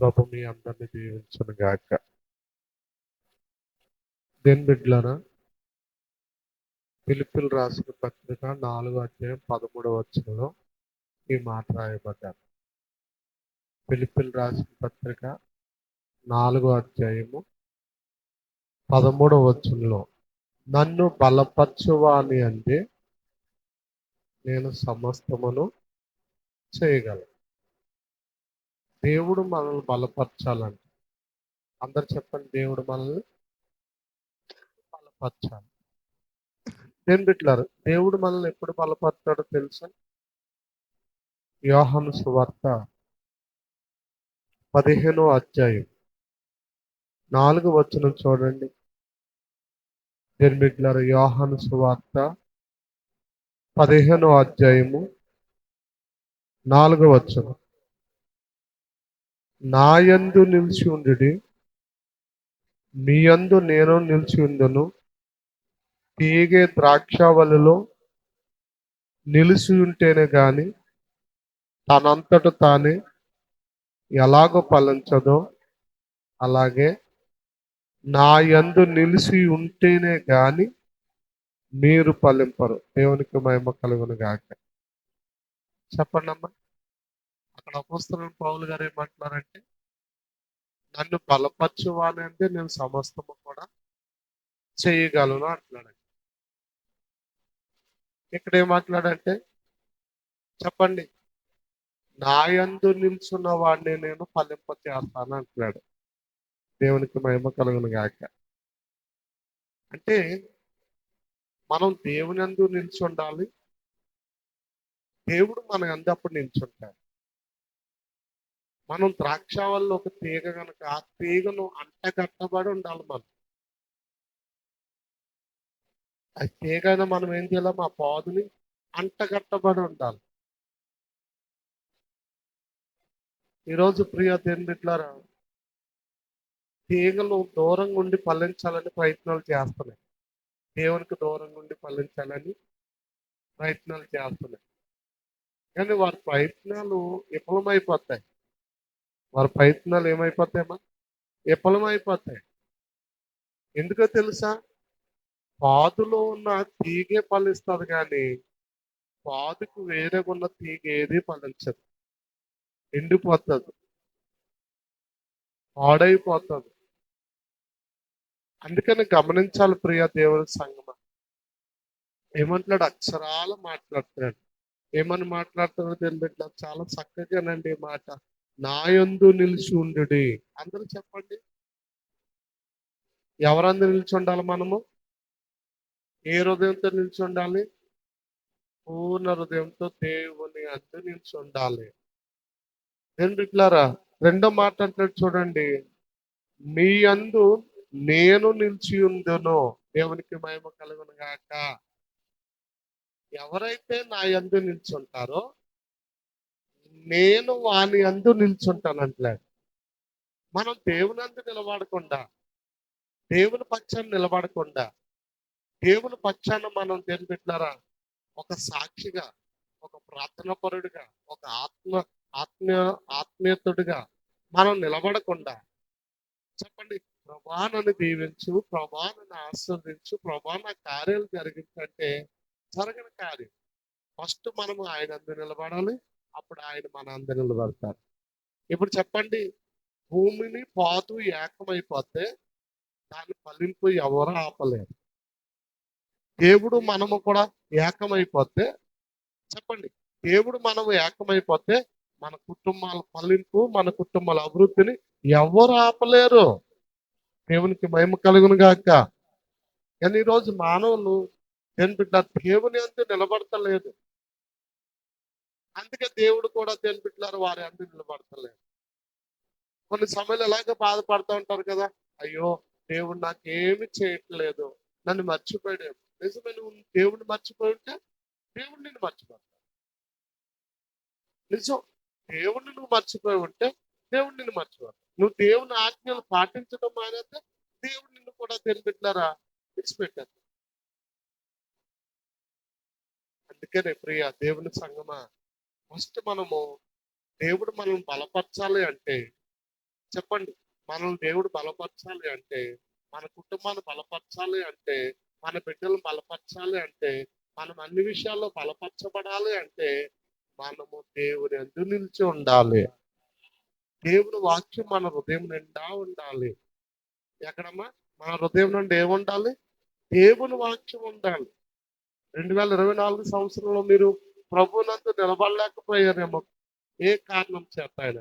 ప్రభు మీ అందరిని దీవించను గాక. దేని బిడ్లన పిలుపులు రాసిన పత్రిక నాలుగో అధ్యాయం పదమూడవ వచ్చంలో ఈ మాట రాయబడ్డారు. పిలుపులు రాసిన పత్రిక నాలుగో అధ్యాయము పదమూడవ వచ్చంలో నన్ను బలపరచువాని అంటే నేను సమస్తమును చేయగలను. దేవుడు మనల్ని బలపరచాలంట. అందరు చెప్పండి దేవుడు మనల్ని బలపరచాలి. నేను పెట్టారు దేవుడు మనల్ని ఎప్పుడు బలపరచాడో తెలుసా? వ్యూహం సువార్త పదిహేనో అధ్యాయం నాలుగు వచనం చూడండి. నేను బిడ్డలారు యోహాను సువార్త పదిహేనో అధ్యాయము నాలుగు వచనం. నాయందు నిలిచి ఉండుడి. మీ యందు నేను నిలిచి ఉందును తీగే ద్రాక్షవలలో నిలిచి ఉంటేనే కానీ తనంతట తానే ఎలాగో ఫలించదో అలాగే నా యందు నిలిచి ఉంటేనే కానీ మీరు ఫలింపరు. దేవునికి మహిమ కలుగును గాక చెప్పండి అమ్మా అక్కడ అపోస్తున్న పౌలు గారు ఏమంటున్నారంటే నన్ను బలపరచువాని అంటే నేను సమస్తము కూడా చేయగలను అంటున్నాడు ఇక్కడ ఏం మాట్లాడంటే చెప్పండి నా యందు నిల్చున్న వాడిని నేను ఫలింప చేస్తాను అంటున్నాడు. దేవునికి మహిమ కలుగును గాక. అంటే మనం దేవుని అందు నిల్చుండాలి. దేవుడు మన అందు అప్పుడు నిల్చుంటాడు. మనం ద్రాక్ష వల్ల ఒక తీగ కనుక ఆ తీగను అంటగట్టబడి ఉండాలి మనం. ఆ తీగైనా మనం ఏం చేయాలి? ఆ పాదుని అంటగట్టబడి ఉండాలి. ఈరోజు ప్రియ దేవుని తీగలు దూరంగా ఉండి పల్లించాలని ప్రయత్నాలు చేస్తున్నాయి. దేవునికి దూరంగా ఉండి పల్లించాలని ప్రయత్నాలు చేస్తున్నాయి. కానీ వారి ప్రయత్నాలు విఫలమైపోతాయి. వారి ప్రయత్నాలు ఏమైపోతాయమ్మా? విఫలమైపోతాయి. ఎందుకో తెలుసా? పాదులో ఉన్న తీగే ఫలిస్తుంది కానీ పాదుకు వేరేగా ఉన్న తీగ ఏది ఫలించదు ఎండిపోతుంది. పాడైపోతుంది. అందుకని గమనించాలి ప్రియ దేవుని సంగమ. ఏమంటున్నాడు? అక్షరాలు మాట్లాడుతున్నాడు. ఏమని మాట్లాడుతున్నాడు తెలియట్లేదు. చాలా చక్కగానండి ఈ మాట. నాయందు నిలిచి ఉండుడి. అందరూ చెప్పండి. ఎవరందరూ నిలిచి ఉండాలి మనము? ఏ హృదయంతో నిలిచి ఉండాలి? పూర్ణ హృదయంతో దేవుని అందు నిలిచి ఉండాలి. నేను బిడ్లారా రెండో మాట అంటాడు చూడండి. మీ అందు నేను నిలిచి ఉందను దేవునికి మహిమ కలుగును గాక. ఎవరైతే నా యందు నిల్చుంటారో నేను వాని అందు నిల్చుంటానంటలేడు మనం దేవుని అందు నిలబడకుండా దేవుని పక్షాన్ని నిలబడకుండా దేవుని పక్షాన మనం దేని పెట్టినారా ఒక సాక్షిగా ఒక ప్రార్థన పరుడుగా ఒక ఆత్మ ఆత్మీయ ఆత్మీయతుడిగా మనం నిలబడకుండా చెప్పండి ప్రభానని దీవించు ప్రభానని ఆస్వాదించు ప్రభా కార్యాలు జరిగిందంటే జరగని కార్యం. ఫస్ట్ మనము ఆయన నిలబడాలి. అప్పుడు ఆయన మన అందు నిలబడతారు ఇప్పుడు చెప్పండి భూమిని పాతు ఏకమైపోతే దాని ఫలింపు ఎవరు ఆపలేరు. దేవుడు మనము కూడా ఏకమైపోతే చెప్పండి దేవుడు మనము ఏకమైపోతే మన కుటుంబాల ఫలింపు మన కుటుంబాల అభివృద్ధిని ఎవరు ఆపలేరు. దేవునికి మహిమ కలుగును గాక. కానీ ఈరోజు మానవులు దేని బిడ్డ దేవుని అందు నిలబడతలేదు. అందుకే దేవుడు కూడా దేని బిడ్డలారు వారి అందు నిలబడతలేదు. కొన్ని సమయాలు ఎలాగ బాధపడుతూ ఉంటారు కదా? అయ్యో దేవుడు నాకేమి చేయట్లేదు. నన్ను మర్చిపోయాడు నిజమే నువ్వు దేవుడిని మర్చిపోయి ఉంటే దేవుడు నిన్ను మర్చిపోతాడు. నిజం. దేవుడిని నువ్వు మర్చిపోయి ఉంటే దేవుడు నిన్ను మర్చిపోతాడు. నువ్వు దేవుని ఆజ్ఞలు పాటించడం మానేస్తే దేవుడు నిన్ను కూడా తెలిపెట్టారా విడిచిపెట్టారు అందుకనే ప్రియ దేవుని సంగమా ఫస్ట్ మనము దేవుడు మనం బలపరచాలి అంటే చెప్పండి. మనల్ని దేవుడు బలపరచాలి అంటే మన కుటుంబాన్ని బలపరచాలి అంటే మన బిడ్డలను బలపరచాలి అంటే మనం అన్ని విషయాల్లో బలపరచబడాలి అంటే మనము దేవుని అందు నిలిచి ఉండాలి. దేవుని వాక్యం మన హృదయం నిండా ఉండాలి. ఎక్కడమ్మా? మన హృదయం నుండి ఏముండాలి? దేవుని వాక్యం ఉండాలి. రెండు వేల ఇరవై నాలుగు సంవత్సరంలో మీరు ప్రభునందు నిలబడలేకపోయారేమో. ఏ కారణం చేత ఆయన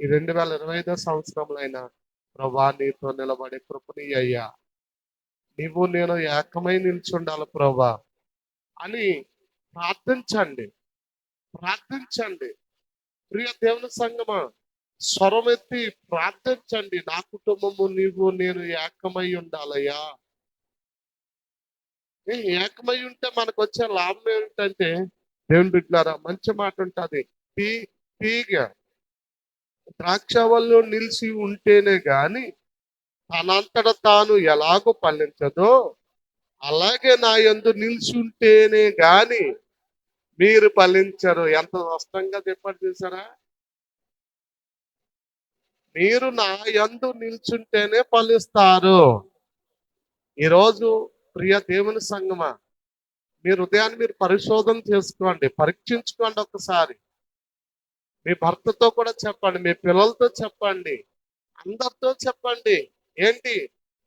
ఈ రెండు వేల ఇరవై ఐదో సంవత్సరంలో అయినా ప్రభా నీతో నిలబడే కృపని అయ్యా. నీవు నేను ఏకమై నిల్చుండాలి ప్రభా అని ప్రార్థించండి. ప్రార్థించండి. ప్రియ దేవుని సంగమా స్వరమెత్తి ప్రార్థించండి. నా కుటుంబము నీవు నేను ఏకమై ఉండాలయ్యా. ఏ ఏకమై ఉంటే మనకు వచ్చే లాభం ఏమిటంటే దేవుని బిడ్డారా మంచి మాట ఉంటుంది పీ పీగా ద్రాక్షవల్లో నిలిచి ఉంటేనే గాని తనంతట తాను ఎలాగో పండించదో అలాగే నా యందు నిలిచి ఉంటేనే గాని మీరు ఫలించరు ఎంత స్పష్టంగా చెప్పండి చూసారా? మీరు నా యందు నిల్చుంటేనే ఫలిస్తారు ఈరోజు ప్రియ దేవుని సంగమా మీ హృదయాన్ని మీరు పరిశోధన చేసుకోండి పరీక్షించుకోండి ఒకసారి. మీ భర్తతో కూడా చెప్పండి మీ పిల్లలతో చెప్పండి అందరితో చెప్పండి. ఏంటి?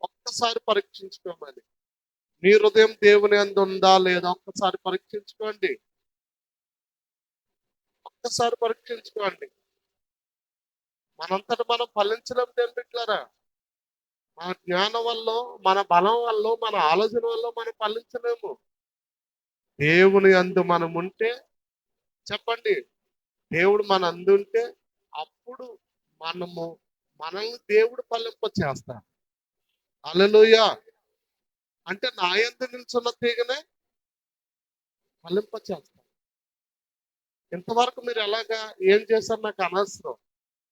ఒక్కసారి పరీక్షించుకోమని. మీ హృదయం దేవుని అందు ఉందా లేదా ఒక్కసారి పరీక్షించుకోండి. ఒక్కసారి పరీక్షించుకోండి. మనంతట మనం ఫలించడం తెలియట్లేరా మన జ్ఞానం వల్ల మన బలం వల్ల మన ఆలోచన వల్ల మనం ఫలించలేము. దేవుని అందు మనం ఉంటే చెప్పండి. దేవుడు మన అందుంటే అప్పుడు మనము మనల్ని దేవుడు ఫలింప చేస్తాడు. అలలోయ అంటే నా ఎందు నిల్చున్న తీగనే పల్లింప చేస్తాడు. ఇంతవరకు మీరు ఎలాగా ఏం చేశారు నాకు అనవసరం.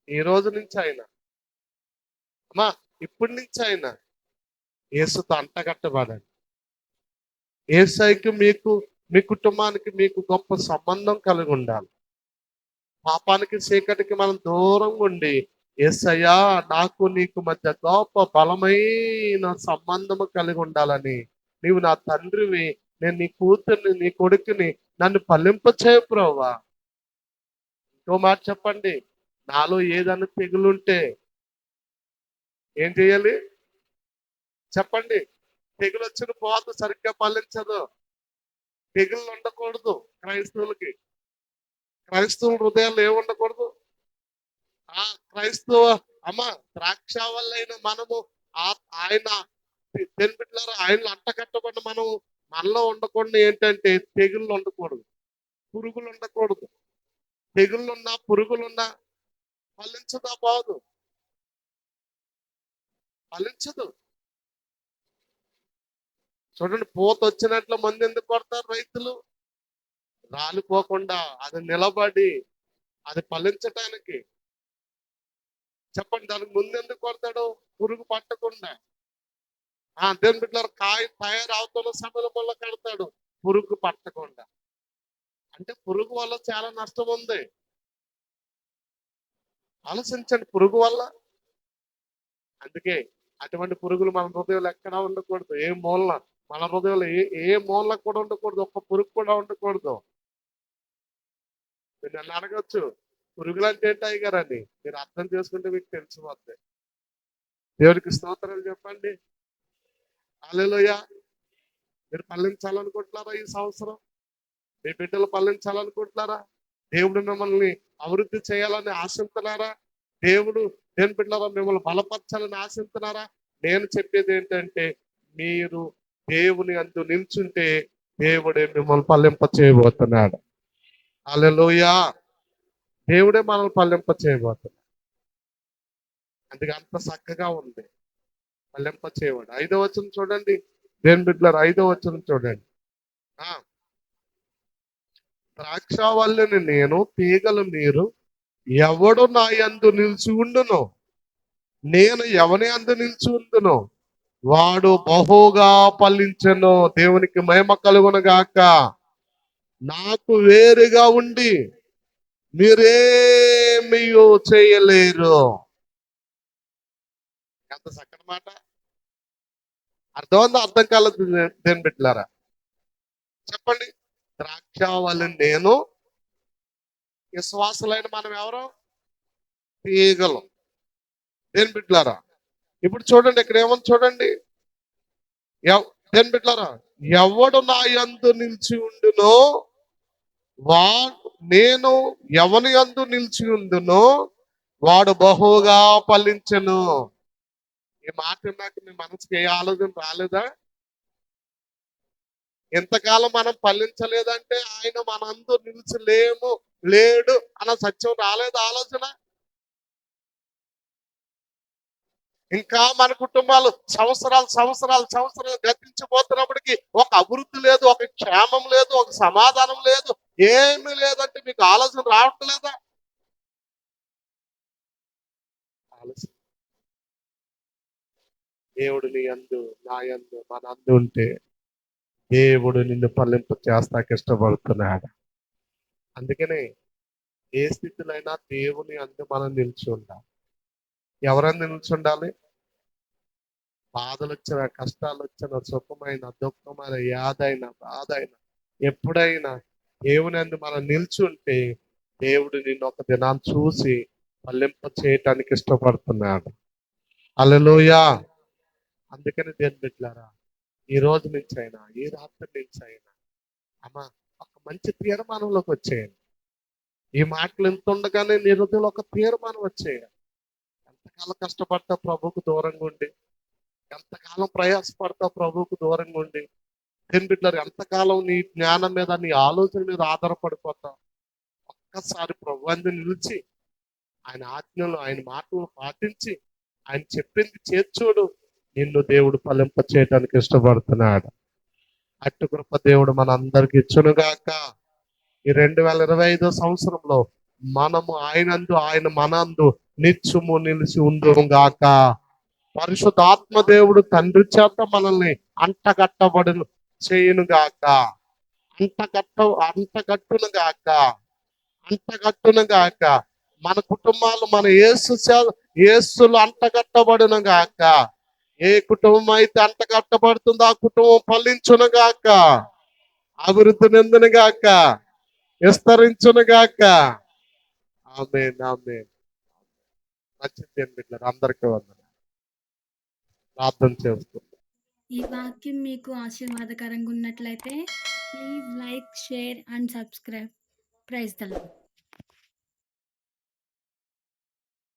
ఈ రోజు నుంచి ఆయన అమ్మా ఇప్పటి నుంచి ఆయన యేసుతో అంటగట్టబడండి ఏసైకి మీకు మీ కుటుంబానికి మీకు గొప్ప సంబంధం కలిగి ఉండాలి. పాపానికి చీకటికి మనం దూరంగా ఉండి ఏసయ్యా నాకు నీకు మధ్య గొప్ప బలమైన సంబంధము కలిగి ఉండాలని నీవు నా తండ్రివి నేను నీ కూతుర్ని నీ కొడుకుని నన్ను పల్లింపచేయ ప్రోవా ఇంకో మాట చెప్పండి నాలో ఏదైనా తెగులుంటే ఏం చేయాలి? చెప్పండి తెగులు వచ్చిన పోత సరిగ్గా పాలించదు తెగులు ఉండకూడదు క్రైస్తవులకి. క్రైస్తవుల హృదయాలు ఏమి ఉండకూడదు ఆ క్రైస్తవ అమ్మ ద్రాక్ష వల్లైన మనము ఆ- ఆయన తెలిపిట్లారు ఆయన అంటకట్టకుండా మనం మనలో ఉండకుండా ఏంటంటే తెగుళ్ళు ఉండకూడదు పురుగులు ఉండకూడదు తెగుళ్ళున్నా పురుగులున్నా ఫలించదా బాదు ఫలించదు. చూడండి పూత వచ్చినట్లు మంది ఎందుకు కొడతారు రైతులు? రాలిపోకుండా అది నిలబడి అది ఫలించటానికి. చెప్పండి దానికి ముందు ఎందుకు కొడతాడు? పురుగు పట్టకుండా. ఆ దేని బిడ్డలు కాయ తయారవుతున్న సమయంలో కడతాడు. పురుగు పట్టకుండా. అంటే పురుగు వల్ల చాలా నష్టం ఉంది. ఆలోచించండి పురుగు వల్ల. అందుకే అటువంటి పురుగులు మన హృదయంలో ఎక్కడా ఉండకూడదు. ఏ మూలన? మన హృదయంలో ఏ ఏ మూలకు కూడా ఉండకూడదు ఒక్క పురుగు కూడా ఉండకూడదు. మీరు నన్ను అడగచ్చు. పురుగులు అంటే ఏంటి అయ్యగారని మీరు అర్థం చేసుకుంటే మీకు తెలిసిపోద్ది. దేవుడికి స్తోత్రాలు చెప్పండి. అలెలోయ మీరు పల్లించాలనుకుంటున్నారా ఈ సంవత్సరం? మీ బిడ్డలు పల్లించాలనుకుంటున్నారా? దేవుడు మిమ్మల్ని అభివృద్ధి చేయాలని ఆశిస్తున్నారా దేవుడు దేని బిడ్డలారా మిమ్మల్ని బలపరచాలని ఆశిస్తున్నారా నేను చెప్పేది ఏంటంటే మీరు దేవుని అందు నిల్చుంటే దేవుడే మిమ్మల్ని పల్లింప చేయబోతున్నాడు అలెలోయా దేవుడే మనల్ని పల్లింప చేయబోతున్నాడు అందుకే అంత చక్కగా ఉంది. పల్లింప చేయబడు ఐదో వచ్చిన చూడండి. దేని బిడ్డలారు ఐదో వచ్చిన చూడండి. ఆ. ద్రాక్ష వల్లని నేను తీగలు మీరు ఎవడు నా యందు నిలిచి ఉండును? నేను ఎవని అందు నిలిచి ఉండును? వాడు బహుగా ఫలించెను దేవునికి మహిమ కలుగును గాక నాకు వేరుగా ఉండి మీరేమీ చేయలేరు. ఎంత చక్కని మాట. అర్థం ఉందా అర్థం కాలేదు దేని పెట్టారా చెప్పండి. ద్రాక్షావళి నేను విశ్వాసులైన మనం ఎవరు? తీగలు. దేని బిడ్లారా ఇప్పుడు చూడండి ఇక్కడ ఏమని చూడండి. ఎవ్- దేని బిడ్లారా? ఎవడు నా యందు నిలిచి ఉండునో వా నేను ఎవని యందు నిలిచి ఉండునో వాడు బహుగా ఫలించెను. ఈ మాట నాకు మీ మనసుకి ఏ ఆలోచన రాలేదా? ఎంతకాలం మనం ఫలించలేదంటే ఆయన మనందు నిలిచలేము లేడు అన్న సత్యం రాలేదు ఆలోచన? ఇంకా మన కుటుంబాలు సంవత్సరాలు సంవత్సరాలు సంవత్సరాలు గతించిపోతున్నప్పటికీ ఒక అభివృద్ధి లేదు ఒక క్షేమం లేదు ఒక సమాధానం లేదు ఏమి లేదంటే మీకు ఆలోచన రావట్లేదా? ఆలోచన. దేవుడు నీ అందు నా అందు మన అందు ఉంటే దేవుడు నిన్ను పల్లింపు చేస్తాకి ఇష్టపడుతున్నాడు. అందుకనే ఏ స్థితిలో అయినా దేవుని అందు మనం నిలిచి ఉండాలి. ఎవరైనా నిల్చుండాలి. బాధలు వచ్చిన కష్టాలు వచ్చిన సుఖమైన దుఃఖమైన యాదైన బాధైన ఎప్పుడైనా దేవునందు మనం నిల్చు ఉంటే దేవుడు నిన్ను ఒక దినాన్ని చూసి పల్లింప చేయటానికి ఇష్టపడుతున్నాడు. అలలోయా అందుకని దేని బిడ్డారా ఈ రోజు నుంచి అయినా ఈ రాత్రి నుంచి అయినా అమ్మా ఒక మంచి తీర్మానంలోకి వచ్చేయండి. ఈ మాటలు ఎంత ఉండగానే నిరుదులు ఒక తీర్మానం వచ్చేయాలి. ఎంతకాలం కష్టపడతా ప్రభుకు దూరంగా ఉండి? ఎంతకాలం ప్రయాసపడతా ప్రభుకు దూరంగా ఉండి? దేని బిడ్డలు ఎంతకాలం నీ జ్ఞానం మీద నీ ఆలోచన మీద ఆధారపడిపోతావు? ఒక్కసారి ప్రభు అందు నిలిచి ఆయన ఆజ్ఞలు ఆయన మాటలు పాటించి ఆయన చెప్పింది చేర్చోడు నిన్ను దేవుడు ఫలింప చేయడానికి ఇష్టపడుతున్నాడు. అట్టు కృప దేవుడు మన అందరికి ఇచ్చునుగాక. ఈ రెండు వేల ఇరవై ఐదో సంవత్సరంలో మనము ఆయనందు ఆయన మనందు నిత్యము నిలిచి ఉందును గాక. పరిశుద్ధాత్మ దేవుడు తండ్రి చేత మనల్ని అంటగట్టబడును చేయును గాక. అంటగట్ట అంటగట్టును గాక. అంటగట్టును గాక. మన కుటుంబాలు మన యేసు ఏసులు యేసులు గాక. ఏ కుటుంబం అయితే అంటగట్టబడుతుందో ఆ కుటుంబం ఫలించును గాక. అభివృద్ధి నిందును గాక. విస్తరించును గాక. ఆమె ఆమె నచ్చింది అని బిడ్డలు అందరికీ వందన ప్రార్థన చేస్తూ. ఈ వాక్యం మీకు ఆశీర్వాదకరంగా ఉన్నట్లయితే please like share and subscribe. Praise the